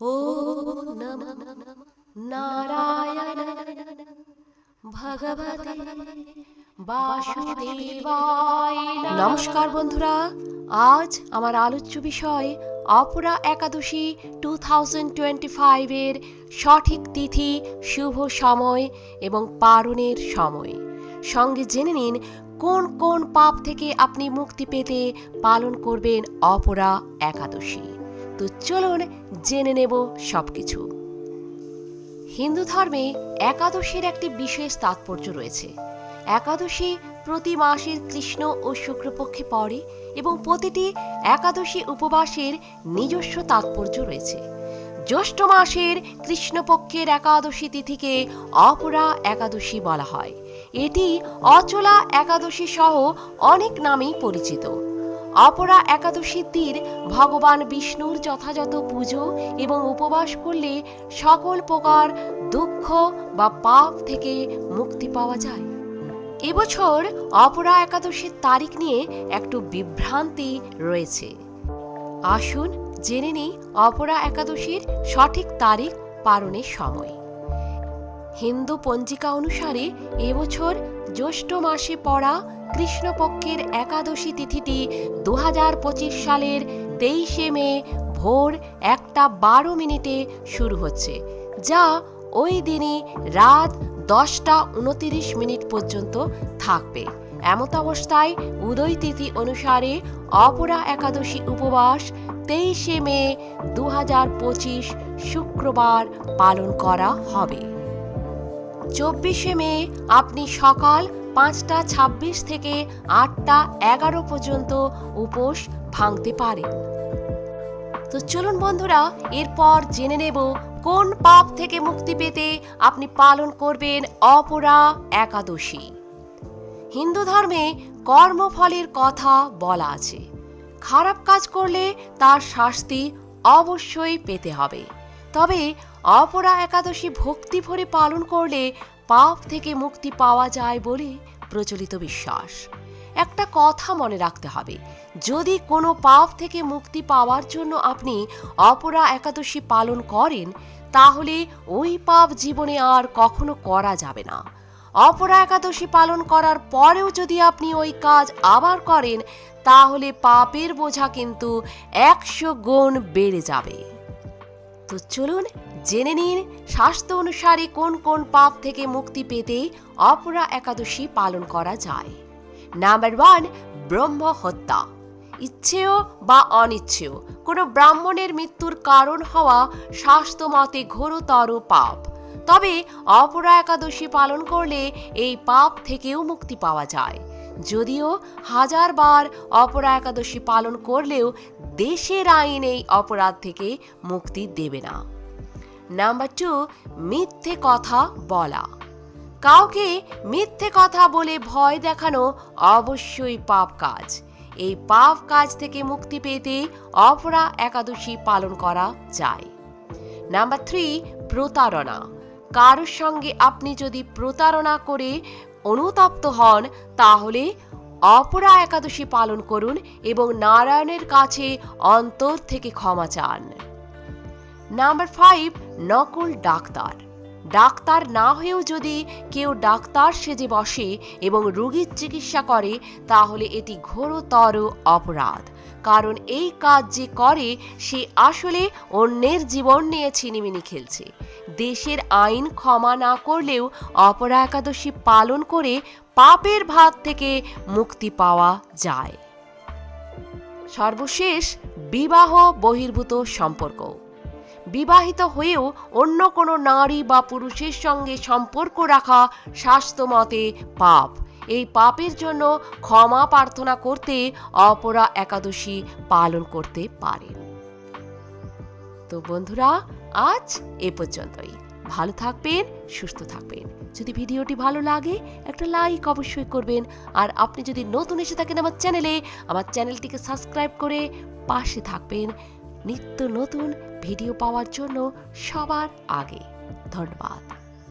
ও নারায়ণ ভগবতে নমস্কার বন্ধুরা আজ আমার আলোচ্য বিষয় Apara Ekadashi two thousand twenty ফাইভের সঠিক তিথি শুভ সময় এবং পারণের সময় সঙ্গে জেনে নিন কোন কোন পাপ থেকে আপনি মুক্তি পেতে পালন করবেন অপরা একাদশী তো চলুন জেনে নেব সবকিছু। হিন্দু ধর্মে একাদশীর একটি বিশেষ তাৎপর্য রয়েছে। একাদশী প্রতি মাসের কৃষ্ণ ও শুক্রপক্ষে পড়ে এবং প্রতিটি একাদশী উপবাসের নিজস্ব তাৎপর্য রয়েছে। জ্যৈষ্ঠ মাসের কৃষ্ণপক্ষের একাদশী তিথিকে অপরা একাদশী বলা হয়। এটি অচলা একাদশী সহ অনেক নামেই পরিচিত। অপরা একাদশীর দিন ভগবান বিষ্ণুর যথাযথ পুজো এবং উপবাস করলে সকল প্রকার দুঃখ বা পাপ থেকে মুক্তি পাওয়া যায়। এবছর অপরা একাদশীর তারিখ নিয়ে একটু বিভ্রান্তি রয়েছে। আসুন জেনে নিই অপরা একাদশীর সঠিক তারিখ পালনের সময়। হিন্দু পঞ্জিকা অনুসারে এবছর জ্যৈষ্ঠ মাসে পড়া কৃষ্ণপক্ষের একাদশী তিথিটি দু হাজার পঁচিশ সালের তেইশে মে ভোর একটা বারো মিনিটে শুরু হচ্ছে, যা ওই দিনই রাত দশটা উনতিরিশ মিনিট পর্যন্ত থাকবে। এমত অবস্থায় উদয় তিথি অনুসারে অপরা একাদশী উপবাস তেইশে মে দু হাজার পঁচিশ শুক্রবার পালন করা হবে। চব্বিশে মে, আপনি সকাল পাঁচটা ছাব্বিশ থেকে আটটা এগারো পর্যন্ত উপোস ভাঙতে পারেন। তো চলুন বন্ধুরা, এরপর জেনে নেব কোন পাপ থেকে মুক্তি পেতে আপনি পালন করবেন অপরা একাদশী। হিন্দু ধর্মে কর্মফলের কথা বলা আছে। খারাপ কাজ করলে তার শাস্তি অবশ্যই পেতে হবে। তবে অপরা একাদশী ভক্তি ভরে পালন করলে পাপ থেকে মুক্তি পাওয়া যায় বলে প্রচলিত বিশ্বাস। একটা কথা মনে রাখতে হবে, যদি কোনো পাপ থেকে মুক্তি পাওয়ার জন্য আপনি অপরা একাদশী পালন করেন, তাহলে ওই পাপ জীবনে আর কখনো করা যাবে না। অপরা একাদশী পালন করার পরেও যদি আপনি ওই কাজ আবার করেন, তাহলে পাপের বোঝা কিন্তু একশো গুণ বেড়ে যাবে। তো চলুন জেনে নিন, স্বাস্থ্য অনুসারে কোন কোন পাপ থেকে মুক্তি পেতে অপরা একাদশী পালন করা যায়। নাম্বার ওয়ান ব্রহ্ম হত্যা। ইচ্ছেও বা অনিচ্ছেও, কোনো ব্রাহ্মণের মৃত্যুর কারণ হওয়া স্বাস্থ্য মতে ঘোরতর পাপ। তবে অপরা একাদশী পালন করলে এই পাপ থেকেও মুক্তি পাওয়া যায়। যদিও হাজারবার অপরা একাদশী পালন করলেও দেশের আইন এই অপরাধ থেকে মুক্তি দেবে না। নাম্বার টু, মিথ্যে কথা বলা। কাউকে মিথ্যে কথা বলে ভয় দেখানো অবশ্যই পাপ কাজ। এই পাপ কাজ থেকে মুক্তি পেতে অপরা একাদশী পালন করা যায়। নাম্বার থ্রি, প্রতারণা। কারোর সঙ্গে আপনি যদি প্রতারণা করে অনুতপ্ত হন, তাহলে অপরা একাদশী পালন করুন এবং নারায়ণের কাছে অন্তর থেকে ক্ষমা চান। নাম্বার ফাইভ নকল ডাক্তার। ডাক্তার না হয়েও যদি কেউ ডাক্তার সেজে বসে এবং রোগীর চিকিৎসা করে, তাহলে এটি ঘোরতর অপরাধ। কারণ এই কাজ যে করে, সে আসলে অন্যের জীবন নিয়ে ছিনিমিনি খেলছে। দেশের আইন ক্ষমা না করলেও অপরা একাদশী পালন করে পাপের ভাত থেকে মুক্তি পাওয়া যায়। সর্বশেষ, বিবাহ বহির্ভূত সম্পর্ক। বিবাহিত হয়েও অন্য কোনো নারী বা পুরুষের সঙ্গে সম্পর্ক রাখা স্বাস্থ্য মতে পাপ। এই পাপের জন্য ক্ষমা প্রার্থনা করতে অপরা একাদশী পালন করতে পারেন তো বন্ধুরা, আজ এ পর্যন্তই। ভালো থাকবেন, সুস্থ থাকবেন। যদি ভিডিওটি ভালো লাগে, একটা লাইক অবশ্যই করবেন। আর আপনি যদি নতুন এসে থাকেন আমার চ্যানেলে, আমার চ্যানেলটিকে সাবস্ক্রাইব করে পাশে থাকবেন। নিত্য নতুন ভিডিও পাওয়ার জন্য সবার আগে। ধন্যবাদ।